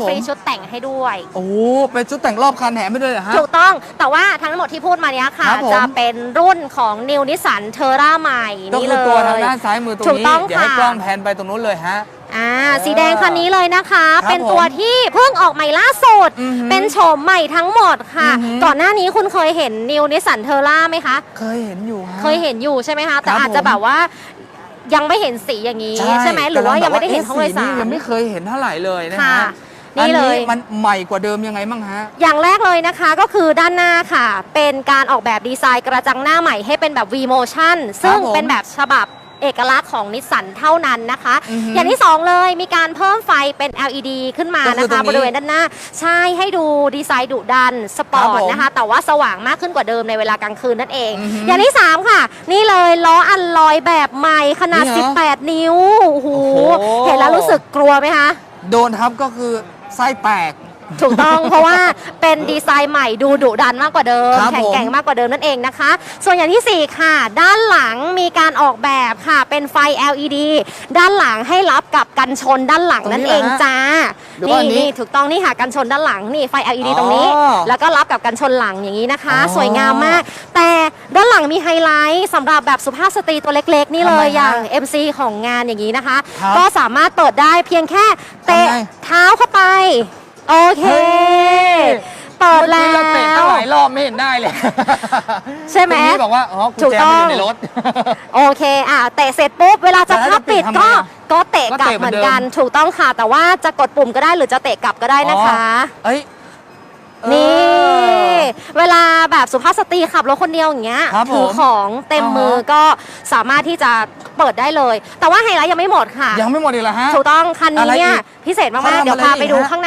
ผมฟรีชุดแต่งให้ด้วย โอ้เป็นชุดแต่งรอบคันแถมไปด้วยเหรอฮะ ถูกต้องแต่ว่าทั้งหมดที่พูดมาเนี้ยค่ะ ครับผม จะเป็นรุ่นของ New Nissan Terra ใหม่ก็นี่คืเลอย ตัวทางด้านซ้ายมือตรงถูกนี้ต้องเดี๋ยวให้ค่ะ กล้องแพนไปตรงนู้นเลยฮะ อ่าเออสีแดงคันนี้เลยนะคะ ครับเป็นตัวที่เพิ่งออกใหม่ล่าสุด อือหือเป็นโฉมใหม่ทั้งหมดค่ะ อือหือ ก่อนหน้านี้คุณเคยเห็น New Nissan Terra ไหมคะ เคยเห็นอยู่ฮะ เคยเห็นอยู่ใช่ไหมคะ แต่ครับอาจจะผม แบบว่ายังไม่เห็นสีอย่างนี้ ใช่ไหมหรือว่ายังไม่ได้เห็นห้องโดยสาสีรยังไม่เคยเห็นเท่าไหร่เลยนะค่ะ ฮะ นี่เลยอัมันใหม่กว่าเดิมยังไงบ้างฮะ อย่างแรกเลยนะคะก็คือด้านหน้าค่ะ เป็นการออกแบบดีไซน์กระจังหน้าใหม่ให้เป็นแบบ V motion ซึ่งผมเป็นแบบฉบับเอกลักษณ์ของนิสสันเท่านั้นนะคะ อือฮึอย่างที่2เลยมีการเพิ่มไฟเป็น LED ขึ้นมาก็คืนะอตรคะ งนี้บริเวณด้านหน้า ใช่ให้ดูดีไซน์ดุดัน สปอครัร์บตผมนะคะ แต่ว่าสว่างมากขึ้นกว่าเดิมในเวลากลางคืนนั่นเอง อือฮึอย่างที่3ค่ะ นี่เลยล้ออันลอยแบบใหม่ขนาด นี่เหรอ18 นิ้วโอ้โหโอ้โห เห็นแล้วรู้สึกกลัวไหมคะ โดนทับก็คือ ไส้แตก ถูกต้องเพราะว่าเป็นดีไซน์ใหม่ดูดุดันมากกว่าเดิม ครับแข็งแกร่งผมมากกว่าเดิมนั่นเองนะคะ ส่วนอย่างที่ 4 ค่ะ ด้านหลังมีการออกแบบค่ะเป็นไฟ LED ด้านหลังให้รับกับกันชนด้านหลังนั่นเองจ้าหรือว่าอันนี้นี่ถูกต้องนี่ค่ะกันชนด้านหลังนี่ไฟ LED อ๋อตรงนี้แล้วก็รับกับกันชนหลังอย่างนี้นะคะ อ๋อสวยงามมาก แต่ด้านหลังมีไฮไลท์สำหรับแบบสุภาพสตรีตัวเล็กๆ นี่เลทำไมยฮะอย่าง MC ของงานอย่างนี้นะคะ ครับก็สามารถเปิดได้เพียงแค่เตะทำไง เท้าเข้าไป โอเคเฮ้ยเปิดเมื่อแล้กี้วเราเตะตั้งหลายรอบไม่เห็นได้เลยใช่ไหม คุณนี่บอกว่า อ๋อกุญถูกแจต้มัอนงอยู่ในรถ โอเค อะ เตะเสร็จปุ๊บ เวลาจะแล้วพับปิดจะปิดทำไงก็ อะก็เตะกลับก็เตะเหเหมืมืออนนเดิม กัน ถูกต้องค่ะ แต่ว่าจะกดปุ่มก็ได้หรือจะเตะกลับก็ได้นะคะ เอ้ยเออ นี่ เวลาแบบสุภาพสตรีขับรถคนเดียวอย่างเงี้ยครับผมถือของเต็มอ่าฮะมือก็สามารถที่จะเปิดได้เลย แต่ว่าไฮไลท์ยังไม่หมดค่ะ ยังไม่หมดอีกเหรอฮะ ถูกต้องคันนี้เนี่ยอะไรอีกพิเศษเขามากๆทำเดี๋ยวอะไรพาอีกไปดูฮะข้างใน